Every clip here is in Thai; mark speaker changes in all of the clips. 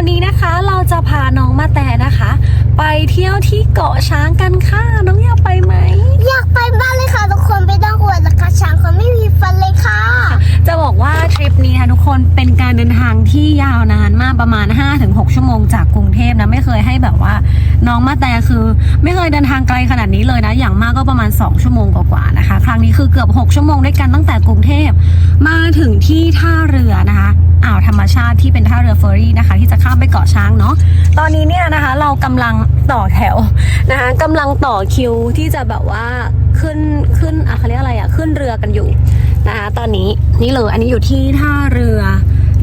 Speaker 1: วันนี้นะคะเราจะพาน้องมาแต่นะคะ ไปเที่ยวที่เกาะช้างกันค่ะ น้องอยากไปไหม
Speaker 2: อยากไปบ้านเลยค่ะทุกคนไม่ต้องกลัวนะคะช้างเขาไม่มีฟันเลยค่ะ
Speaker 1: จะบอกว่าทริปนี้นะทุกคนเป็นการเดินทางที่ยาวนานมากประมาณ 5-6 ชั่วโมงจากกรุงเทพนะไม่เคยให้แบบว่า น้องมาแต่คือ ไม่เคยเดินทางไกลขนาดนี้เลยนะ อย่างมากก็ประมาณ 2 ชั่วโมงกว่าๆนะคะ ครั้งนี้คือเกือบ 6 ชั่วโมงด้วยกันตั้งแต่กรุงเทพมาถึงที่ท่าเรือนะคะอ่าวธรรมชาติที่เป็นท่าเรือเฟอร์รี่นะคะ ที่จะข้ามไปเกาะช้างเนาะตอนนี้เนี่ยนะคะเรากำลังต่อแถวนะคะกำลังต่อคิวที่จะแบบว่าขึ้นขึ้นอะเขาเรียกอะไรอะขึ้นเรือกันอยู่นะคะตอนนี้นี่เลยอันนี้อยู่ที่ท่าเรือ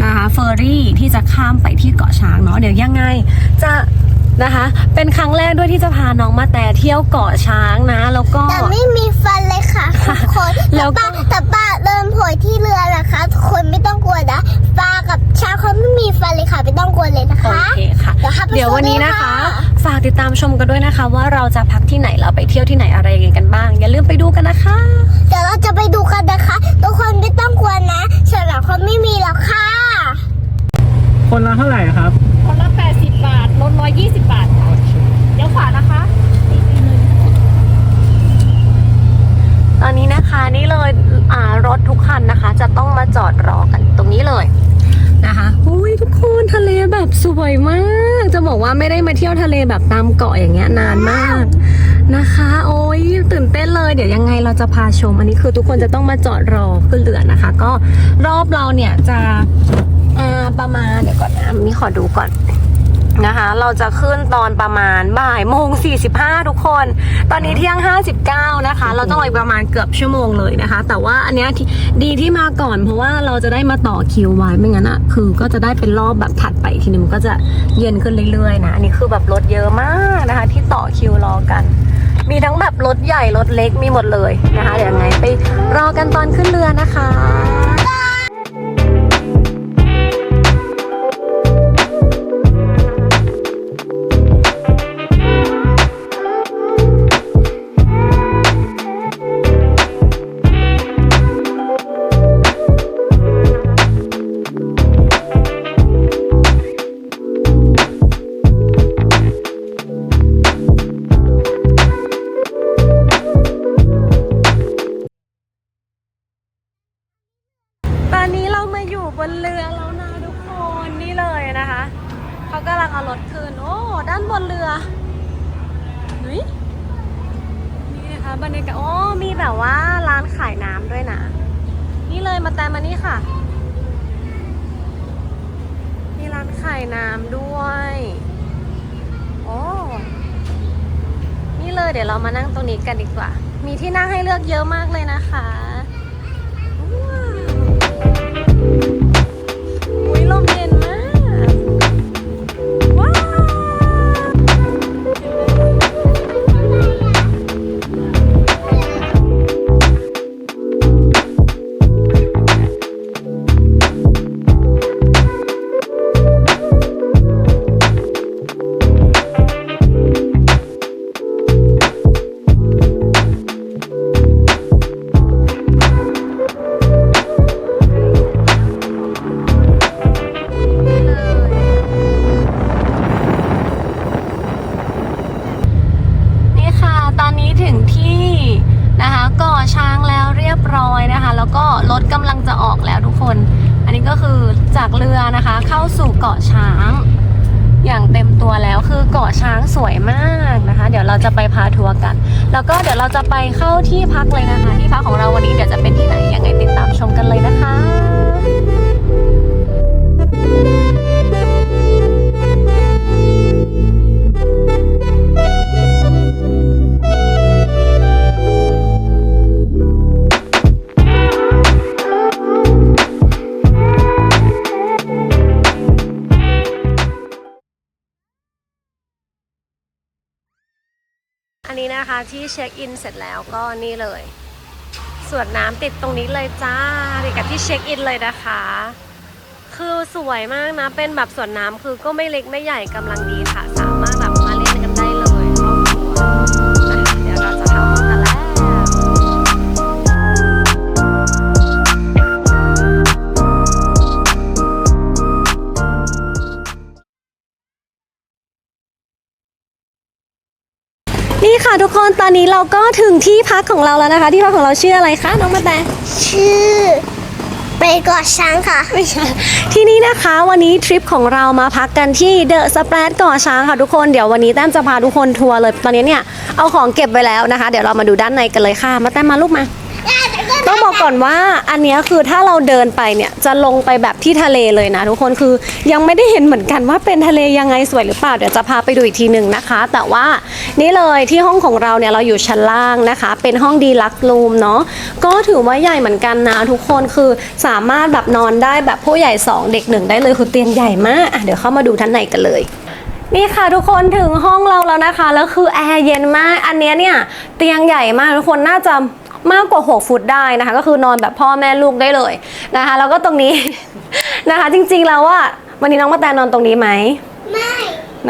Speaker 1: นะคะเฟอร์รี่ที่จะข้ามไปที่เกาะช้างเนาะเดี๋ยวยังไงจะ นะคะ เป็นครั้งแรกด้วยที่จะพาน้องมาแต่เที่ยวเกาะช้างนะ แล้วก็
Speaker 2: แต่ไม่มีฟันเลยค่ะทุกคน
Speaker 1: แล้
Speaker 2: แต่
Speaker 1: วก็
Speaker 2: ป้าแต่ป้าเดินโผล่ที่เรือนะคะทุกคนไม่ต้องกลัวนะปลากับช้างเขาไม่มีฟันเลยค่ะไม่ต้องกลัวเลยนะ
Speaker 1: โอ
Speaker 2: คะ
Speaker 1: เคค่ะ
Speaker 2: เดี๋ยวค่ะไป
Speaker 1: เดี๋ยววันนี้นะคะ
Speaker 2: สู้เลยค่ะ
Speaker 1: ฝากติดตามชมกันด้วยนะคะ ว่าเราจะพักที่ไหนเราไปเที่ยวที่ไหนอะไรกันบ้าง อย่าลืมไปดูกันนะคะ
Speaker 2: เดี๋ยวเราจะไปดูกันนะคะทุกคนไม่ต้องกลัวนะฉลามเขาไม่มีแล้วค่ะ
Speaker 3: คนละเท่าไหร่ครับ
Speaker 1: คนละ80 บาท ลด120 บาทค่ะเดี๋ยวขวานะคะ ตอนนี้นะคะนี่เลยอ่ารถทุกคันนะคะ จะต้องมาจอดรอกันตรงนี้เลยนะคะอุ้ยทุกคนทะเลแบบสวยมาก จะบอกว่าไม่ได้มาเที่ยวทะเลแบบตามเกาะอย่างเงี้ยนานมากนะคะ โอ้ยตื่นเต้นเลยเดี๋ยวยังไงเราจะพาชม อันนี้คือทุกคนจะต้องมาจอดรอขึ้นเรือนะคะ ก็รอบเราเนี่ยจะอ่าประมาณเดี๋ยวก่อนนะมีขอดูก่อน นะคะ เราจะขึ้นตอนประมาณบ่ายโมง45 ทุกคน ตอนนี้เที่ยง 59 นะคะ เราต้องรออีกประมาณเกือบชั่วโมงเลยนะคะ แต่ว่าอันเนี้ยดีที่มาก่อนเพราะว่าเราจะได้มาต่อคิวไว้ไม่งั้นอะคือก็จะได้เป็นรอบแบบถัดไปทีนึงมันก็จะเย็นขึ้นเรื่อยๆนะ อันนี้คือแบบรถเยอะมากนะคะ ที่ต่อคิวรอกัน มีทั้งแบบรถใหญ่รถเล็กมีหมดเลยนะคะเดี๋ยวไงไปรอกันตอนขึ้นเรือนะคะ นเรือแล้วนะทุกคนนี่เลยนะคะเขากำลังเอารถขึ้นโอ้ด้านบนเรือเฮ้ยนี่นะคะบรรยากาศโอ้มีแบบว่าร้านขายน้ำด้วยนะ นี่เลยมาแตมมานี่ค่ะ มีร้านขายน้ำด้วยโอ้นี่เลยเดี๋ยวเรามานั่งตรงนี้กันดีกว่า มีที่นั่งให้เลือกเยอะมากเลยนะคะ ก่อช้างแล้วเรียบร้อยนะคะ แล้วก็รถกำลังจะออกแล้วทุกคน อันนี้ก็คือจากเรือนะคะ เข้าสู่เกาะช้าง อย่างเต็มตัวแล้วคือเกาะช้างสวยมากนะคะ เดี๋ยวเราจะไปพาทัวร์กัน แล้วก็เดี๋ยวเราจะไปเข้าที่พักเลยนะคะ ที่พักของเราวันนี้เดี๋ยวจะเป็นที่ไหนยังไงติดตามชมกันเลยนะคะ นะคะที่เช็คอินเสร็จแล้วก็นี่เลยสวนน้ำติดตรงนี้เลยจ้าติดกับที่เช็คอินเลยนะคะ คือสวยมากนะ เป็นแบบสวนน้ำคือก็ไม่เล็กไม่ใหญ่กำลังดีค่ะ สามารถ อนนี้เราก็ถึงที่พักของเราแล้วนะคะ ที่พักของเราชื่ออะไรคะน้องมาแต่
Speaker 2: ชื่อไปเกาะช้างค่ะ
Speaker 1: ไม่ใช่ที่นี่นะคะวันนี้ทริปของเรามาพักกันที่เดอะสเปรดเกาะช้างค่ะทุกคนเดี๋ยววันนี้แต้มจะพาทุกคนทัวร์เลยตอนนี้เนี่ยเอาของเก็บไว้แล้วนะคะ เดี๋ยวเรามาดูด้านในกันเลยค่ะ มาแต้มมาลูกมา ต้องบอกก่อนว่าอันนี้คือถ้าเราเดินไปเนี่ยจะลงไปแบบที่ทะเลเลยนะทุกคนคือยังไม่ได้เห็นเหมือนกันว่าเป็นทะเลยังไงสวยหรือเปล่าเดี๋ยวจะพาไปดูอีกทีหนึ่งนะคะ แต่ว่านี่เลยที่ห้องของเราเนี่ยเราอยู่ชั้นล่างนะคะ เป็นห้องดีลักรูมเนาะก็ถือว่าใหญ่เหมือนกันนะทุกคนคือสามารถแบบนอนได้แบบผู้ใหญ่ 2 เด็กหนึ่งได้เลยคือเตียงใหญ่มากเดี๋ยวเข้ามาดูท่านในกันเลยนี่ค่ะทุกคนถึงห้องเราแล้วนะคะ แล้วคือแอร์เย็นมาก อันนี้เนี่ยเตียงใหญ่มากทุกคนน่าจะ มากกว่า 6 ฟุตได้นะคะ ก็คือนอนแบบพ่อแม่ลูกได้เลยนะคะ แล้วก็ตรงนี้ นะคะ จริงๆแล้วว่าวันนี้น้องมาแตนนอนตรงนี้ไหม
Speaker 2: ไม่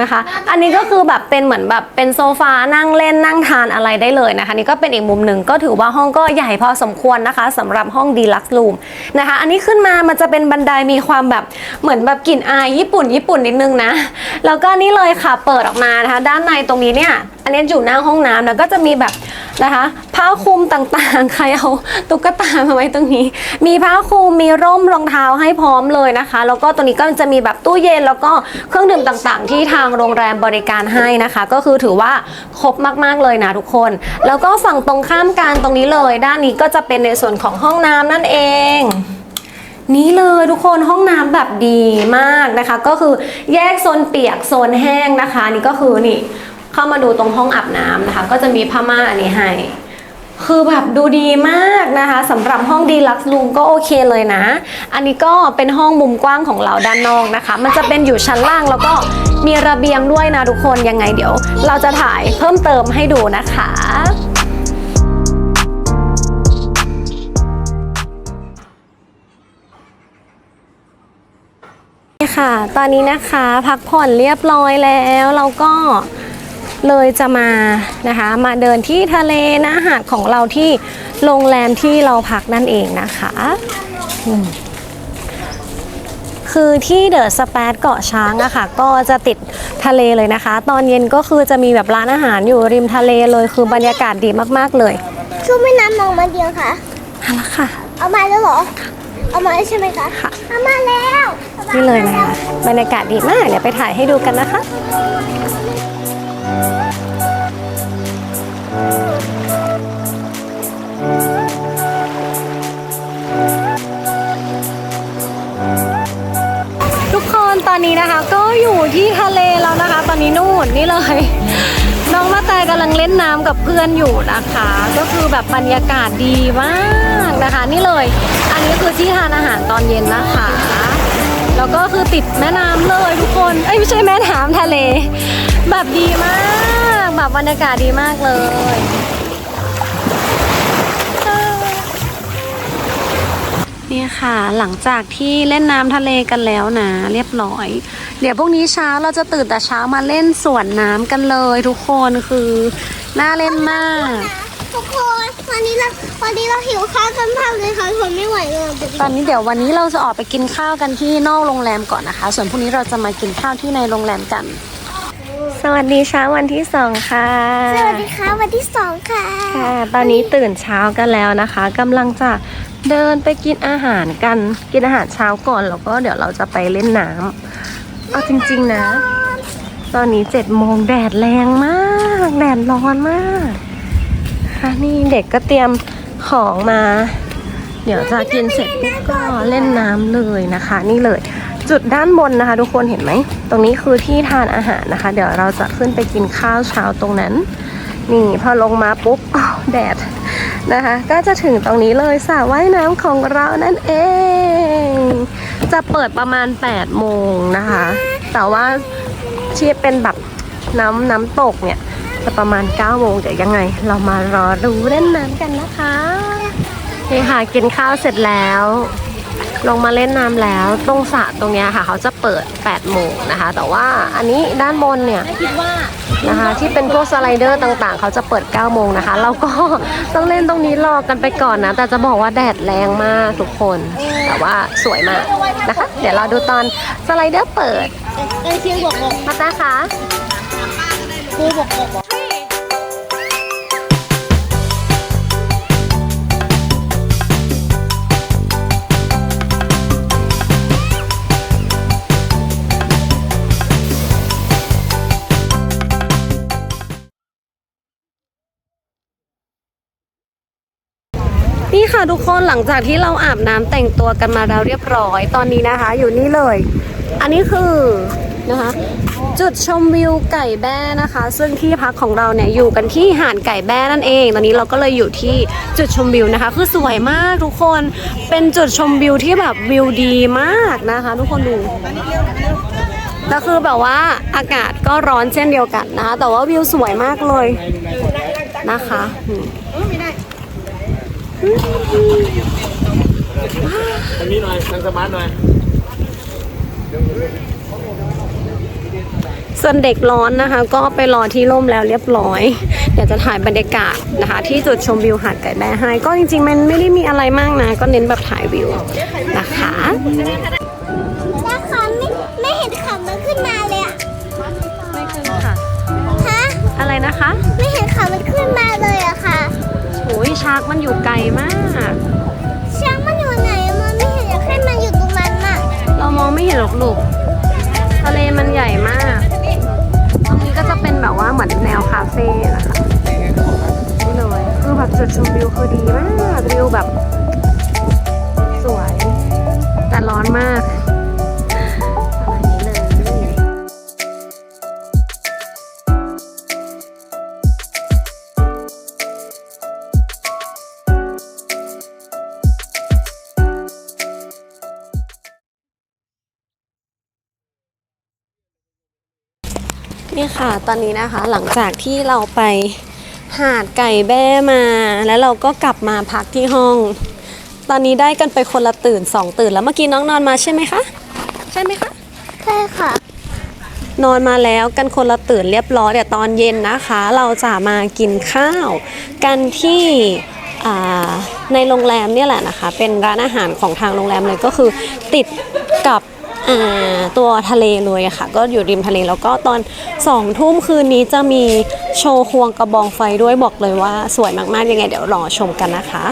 Speaker 1: นะคะ อันนี้ก็คือแบบเป็นเหมือนแบบเป็นโซฟานั่งเล่นนั่งทานอะไรได้เลยนะคะ นี่ก็เป็นอีกมุมหนึ่งก็ถือว่าห้องก็ใหญ่พอสมควรนะคะสำหรับห้องดีลักซ์รูมนะคะ อันนี้ขึ้นมามันจะเป็นบันไดมีความแบบเหมือนแบบกลิ่นอายญี่ปุ่นญี่ปุ่นนิดนึงนะ แล้วก็นี่เลยค่ะเปิดออกมานะคะ ด้านในตรงนี้เนี่ย อันนี้อยู่หน้าห้องน้ำแล้วก็จะมีแบบนะคะ ผ้าคลุมต่างๆ ใครเอาตุ๊กตามาไว้ตรงนี้ มีผ้าคลุมมีร่มรองเท้าให้พร้อมเลยนะคะ แล้วก็ตัวนี้ก็จะมีแบบตู้เย็นแล้วก็เครื่องดื่มต่างๆ ที่ทางโรงแรมบริการให้นะคะ ก็คือถือว่าครบมากๆเลยนะทุกคน แล้วก็ฝั่งตรงข้ามกันตรงนี้เลย ด้านนี้ก็จะเป็นในส่วนของห้องน้ำนั่นเองนี่เลยทุกคนห้องน้ำแบบดีมากนะคะ ก็คือแยกโซนเปียกโซนแห้งนะคะ นี่ก็คือนี่ เข้ามาดูตรงห้องอาบน้ำนะคะ ก็จะมีผ้าม่านอันนี้ให้คือแบบดูดีมากนะคะสำหรับห้องดีลักซ์รูมก็โอเคเลยนะ อันนี้ก็เป็นห้องมุมกว้างของเราด้านนอกนะคะ มันจะเป็นอยู่ชั้นล่างแล้วก็มีระเบียงด้วยนะทุกคนยังไงเดี๋ยว เราจะถ่ายเพิ่มเติมให้ดูนะคะนี่ค่ะ ตอนนี้นะคะพักผ่อนเรียบร้อยแล้วเราก็ เลยจะมานะคะ มาเดินที่ทะเลนะหาดของเราที่โรงแรมที่เราพักนั่นเองนะคะอืมคือที่เดอะสเปซเกาะช้างอะค่ะ ก็จะติดทะเลเลยนะคะ ตอนเย็นก็คือจะมีแบบร้านอาหารอยู่ริมทะเลเลยคือบรรยากาศดีมากๆเลย
Speaker 2: ช่วยไม่น้ำมองมาเดียวค่ะ
Speaker 1: เอาละค่ะ
Speaker 2: เอามาแล้วเหรอเอามาแล้วใช่ไหมคะ
Speaker 1: ค่ะ
Speaker 2: เอามาแล้ว
Speaker 1: นี่เลยนะคะบรรยากาศดีมากเดี๋ยวไปถ่ายให้ดูกันนะคะ เล่นน้ำกับเพื่อนอยู่นะคะ ก็คือแบบบรรยากาศดีมากนะคะ นี่เลย อันนี้คือที่ทานอาหารตอนเย็นนะคะ แล้วก็คือติดแม่น้ำเลยทุกคนเอ้ยไม่ใช่แม่น้ำทะเล แบบดีมาก แบบบรรยากาศดีมากเลยนี่ค่ะหลังจากที่เล่นน้ำทะเลกันแล้วนะ เรียบร้อย เดี๋ยวพรุ่งนี้เช้าเราจะตื่นแต่เช้ามาเล่นสวนน้ำกันเลยทุกคนคือ น่าเล่นมาก
Speaker 2: ทุกคนวันนี้เราวันนี้เราหิวข้าวกันมากเลยค่ะทนไม่ไหวเลย
Speaker 1: ตอนนี้เดี๋ยววันนี้เราจะออกไปกินข้าวกันที่นอกโรงแรมก่อนนะคะ ส่วนพรุ่งนี้เราจะมากินข้าวที่ในโรงแรมกัน สวัสดีเช้าวันที่สองค่ะ
Speaker 2: สวัสดีค่ะวันที่สองค่ะ
Speaker 1: ค่ะ ตอนนี้ตื่นเช้ากันแล้วนะคะกำลังจะเดินไปกินอาหารกัน กินอาหารเช้าก่อนแล้วก็เดี๋ยวเราจะไปเล่นน้ำเอาจริง ๆ นะ ตอนนี้เจ็ดโมงแดดแรงมาก แดดร้อนมากค่ะนี่เด็กก็เตรียมของมา เดี๋ยวจะกินเสร็จปุ๊บก็เล่นน้ำเลยนะคะ นี่เลย จุดด้านบนนะคะ ทุกคนเห็นไหม ตรงนี้คือที่ทานอาหารนะคะ เดี๋ยวเราจะขึ้นไปกินข้าวเช้าตรงนั้น นี่พอลงมาปุ๊บอ้าวแดดนะคะ ก็จะถึงตรงนี้เลยสระว่ายน้ำของเรานั่นเอง จะเปิดประมาณ8โมงนะคะ แต่ว่า ที่เป็นแบบน้ำน้ำตกเนี่ยจะประมาณ9โมงเดี๋ยวยังไง เรามารอดูเล่นน้ำกันนะคะนี่ค่ะกินข้าวเสร็จแล้ว ลงมาเล่นน้ำแล้วตรงสระตรงเนี้ยค่ะ เขาจะเปิด8โมงนะคะ แต่ว่าอันนี้ด้านบนเนี่ยว่า นะคะที่เป็นพวกสไลเดอร์ต่างๆ เขาจะเปิด 9 โมงนะคะ เราก็ต้องเล่นตรงนี้รอกันไปก่อนนะ แต่จะบอกว่าแดดแรงมากทุกคน แต่ว่าสวยมากนะคะ เดี๋ยวเราดูตอนสไลเดอร์เปิด
Speaker 2: เอเชียบอกบอก
Speaker 1: มาตาคะ
Speaker 2: ครูบอบอกบอก
Speaker 1: ทุกคนหลังจากที่เราอาบน้ำแต่งตัวกันมาแล้วเรียบร้อยตอนนี้นะคะ อยู่นี่เลย อันนี้คือนะคะ จุดชมวิวไก่แบ้นะคะ ซึ่งที่พักของเราเนี่ยอยู่กันที่หาดไก่แบ้นั่นเอง ตอนนี้เราก็เลยอยู่ที่จุดชมวิวนะคะ คือสวยมากทุกคนเป็นจุดชมวิวที่แบบวิวดีมากนะคะ ทุกคนดูแล้วคือแบบว่าอากาศก็ร้อนเช่นเดียวกันนะคะ แต่ว่าวิวสวยมากเลยนะคะ
Speaker 3: ทางนี้หน่อยทางสมาร์ทหน่อย
Speaker 1: ส่วนเด็กร้อนนะคะ ก็ไปรอที่ร่มแล้วเรียบร้อย เดี๋ยวจะถ่ายบรรยากาศนะคะ ที่จุดชมวิวหาดไก่แบ้ให้ ก็จริงๆ มันไม่ได้มีอะไรมากนะ ก็เน้นแบบถ่ายวิวนะคะ ร์กมันอยู่ไกลมาก
Speaker 2: ช้างมันอยู่ไหนอะมันไม่เห็นอยากให้มันอยู่ตรงนั้นอะ
Speaker 1: เรามองไม่เห็นหรอกลูกทะเลมันใหญ่มาก ตรงนี้ก็จะเป็นแบบว่าเหมือนแนวคาเฟ่นะคะนี่เลยคือแบบจุดชมวิวคือดีมากวิวแบบ สวย แต่ร้อนมาก นี่ค่ะ ตอนนี้นะคะหลังจากที่เราไปหาดไก่แบ้มา แล้วเราก็กลับมาพักที่ห้อง ตอนนี้ได้กันไปคนละตื่นสองตื่นแล้วเมื่อกี้น้องนอนมาใช่ไหมคะ ใช่ไหมคะ
Speaker 2: ใช่ค่ะ
Speaker 1: นอนมาแล้วกันคนละตื่นเรียบร้อยเดี๋ยวตอนเย็นนะคะ เราจะมากินข้าว กันที่อ่าในโรงแรมเนี่ยแหละนะคะ เป็นร้านอาหารของทางโรงแรมเลยก็คือติดกับอ่า ตัวทะเลเลยค่ะ ก็อยู่ริมทะเลแล้วก็ตอนสองทุ่มคืนนี้จะมีโชว์ควงกระบองไฟด้วยบอกเลยว่าสวยมากๆยังไงเดี๋ยวรอชมกันนะคะ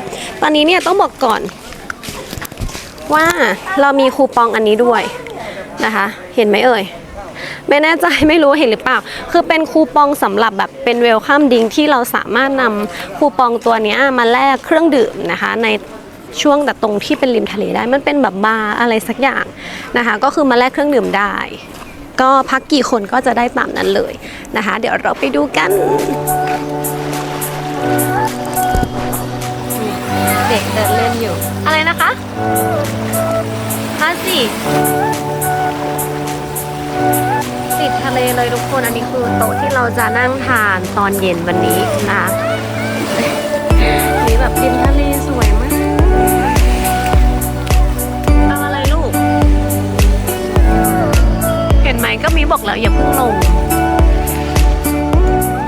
Speaker 1: ตอนนี้เนี่ยต้องบอกก่อน ว่าเรามีคูปองอันนี้ด้วยนะคะ เห็นไหมเอ่ยไม่แน่ใจไม่รู้เห็นหรือเปล่า คือเป็นคูปองสำหรับแบบเป็นเวลคัมดิงที่เราสามารถนำคูปองตัวนี้มาแลกเครื่องดื่มนะคะ ใน ช่วงแต่ตรงที่เป็นริมทะเลได้ มันเป็นแบบบาร์อะไรสักอย่างนะคะ ก็คือมาแลกเครื่องดื่มได้ ก็พักกี่คนก็จะได้ตามนั้นเลยนะคะ เดี๋ยวเราไปดูกัน เด็กเดินเล่นอยู่ อะไรนะคะมาสิติดทะเลเลยทุกคนอันนี้คือโต๊ะที่เราจะนั่งทานตอนเย็นวันนี้นะคะนี่แบบริมทะเล ก็มีบอกแล้วอย่าเพิ่งลง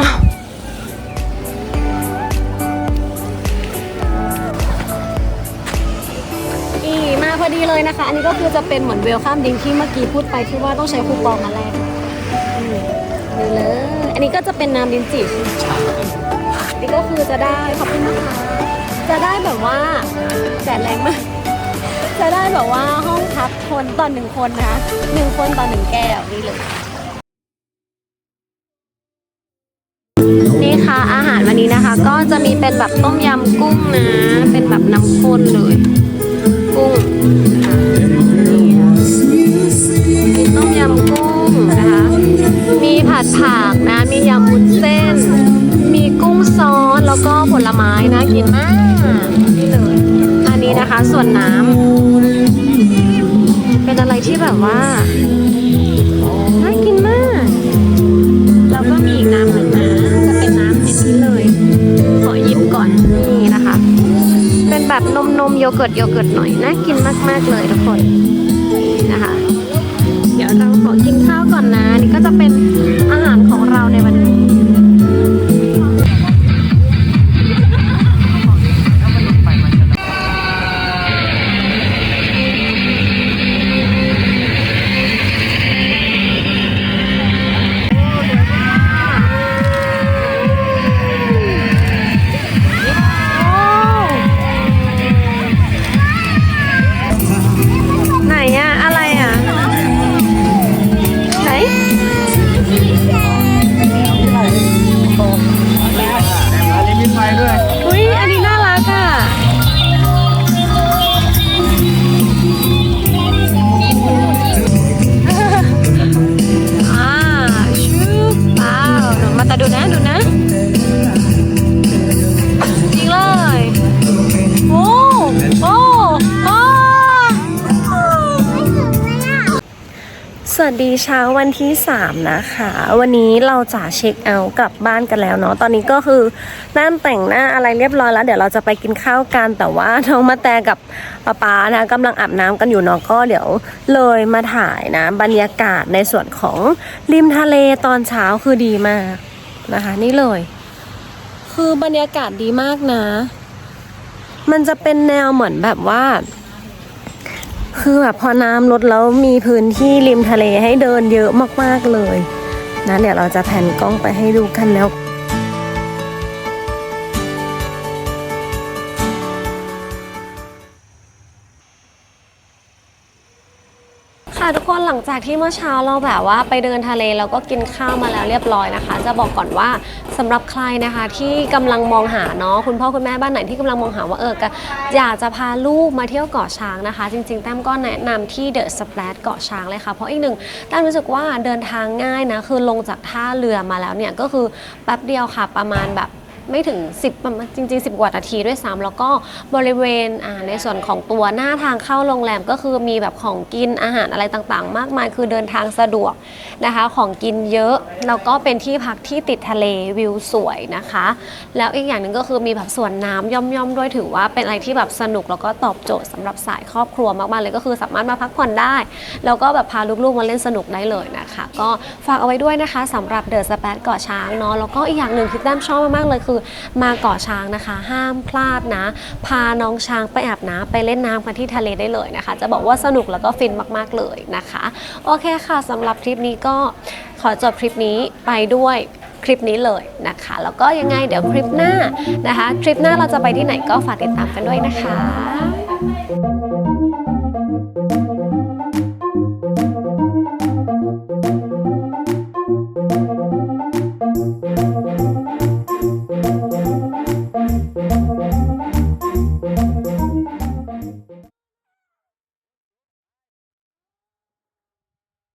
Speaker 1: อ้าวอีมาพอดีเลยนะคะ อันนี้ก็คือจะเป็นเหมือนเวลคัมดิงที่เมื่อกี้พูดไปที่ว่าต้องใช้คูปองมาแลกอืมดูเลย อันนี้ก็จะเป็นน้ำลิ้นจี่นี่ก็คือจะได้ขอบคุณนะคะจะได้แบบว่าแดดแรงมาก จะได้แบบว่าห้องพักคนต่อหนึ่งคนนะคะหนึ่งคนต่อหนึ่งแก้วนี่เลย นี่ค่ะอาหารวันนี้นะคะ ก็จะมีเป็นแบบต้มยำกุ้งนะ เป็นแบบน้ำข้นเลย กุ้งต้มยำกุ้งนะคะ มีผัดผักนะ มียำวุ้นเส้น มีกุ้งซอสแล้วก็ผลไม้นะกินมากนี่เลย นี่นะคะ ส่วนน้ำเป็นอะไรที่แบบว่าน่ากินมาก แล้วก็มีอีกน้ำหนึ่งนะจะเป็นน้ำอันนี้เลย ขอหยิบก่อนนี่นะคะ เป็นแบบนมนมโยเกิร์ตโยเกิร์ตหน่อยน่ากินมาก ๆ เลยทุกคนนะคะ เดี๋ยวเราขอกินข้าวก่อนนะนี่ก็จะเป็น สวัสดีเช้าวันที่ 3 นะคะ วันนี้เราจะเช็คเอาท์กลับบ้านกันแล้วเนาะตอนนี้ก็คือนั่นแต่งหน้าอะไรเรียบร้อยแล้ว เดี๋ยวเราจะไปกินข้าวกันแต่ว่าน้องมาแต่กับป๊าป๊านะกำลังอาบน้ำกันอยู่เนาะก็เดี๋ยวเลยมาถ่ายนะ บรรยากาศในส่วนของริมทะเลตอนเช้าคือดีมากนะคะ นี่เลย คือบรรยากาศดีมากนะ มันจะเป็นแนวเหมือนแบบว่า คือแบบพอน้ำลดแล้วมีพื้นที่ริมทะเลให้เดินเยอะมากๆเลยนะเดี๋ยวเราจะแผ่นกล้องไปให้ดูกันแล้ว หลังจากที่เมื่อเช้าเราแบบว่าไปเดินทะเลแล้วก็กินข้าวมาแล้วเรียบร้อยนะคะ จะบอกก่อนว่าสำหรับใครนะคะ ที่กำลังมองหาเนาะคุณพ่อคุณแม่บ้านไหนที่กำลังมองหาว่าเอออยากจะพาลูกมาเที่ยวเกาะช้างนะคะ จริง ๆ แต้มก็แนะนำที่เดอะสแปรดเกาะช้างเลยค่ะ เพราะอีกหนึ่งแต้มรู้สึกว่าเดินทางง่ายนะคือลงจากท่าเรือมาแล้วเนี่ยก็คือแป๊บเดียวค่ะประมาณแบบ ไม่ถึง 10ประมาณจริง ๆ 10 กว่านาทีด้วยซ้ำแล้วก็บริเวณอ่าในส่วนของตัวหน้าทางเข้าโรงแรมก็คือมีแบบของกินอาหารอะไรต่างๆ มากมาย คือเดินทางสะดวกนะคะ ของกินเยอะแล้วก็เป็นที่พักที่ติดทะเลวิวสวยนะคะ แล้วอีกอย่างหนึ่งก็คือมีแบบสวนน้ำย่อมๆด้วยถือว่าเป็นอะไรที่แบบสนุกแล้วก็ตอบโจทย์สำหรับสายครอบครัวมากๆเลยก็คือสามารถมาพักผ่อนได้ แล้วก็แบบพาลูกๆมาเล่นสนุกได้เลยนะคะ ก็ฝากเอาไว้ด้วยนะคะสำหรับเดอะสแปดเกาะช้างเนาะแล้วก็อีกอย่างหนึ่งที่แต้มชอบมากๆเลยคือมาเกาะช้างนะคะ ห้ามพลาดนะ พาน้องช้างไปอาบน้ำไปเล่นน้ำกันที่ทะเลได้เลยนะคะ จะบอกว่าสนุกแล้วก็ฟินมากๆเลยนะคะ โอเคค่ะสำหรับคลิปนี้ก็ขอจบคลิปนี้ไปด้วยคลิปนี้เลยนะคะ แล้วก็ยังไงเดี๋ยวคลิปหน้านะคะ คลิปหน้าเราจะไปที่ไหนก็ฝากติดตามกันด้วยนะคะ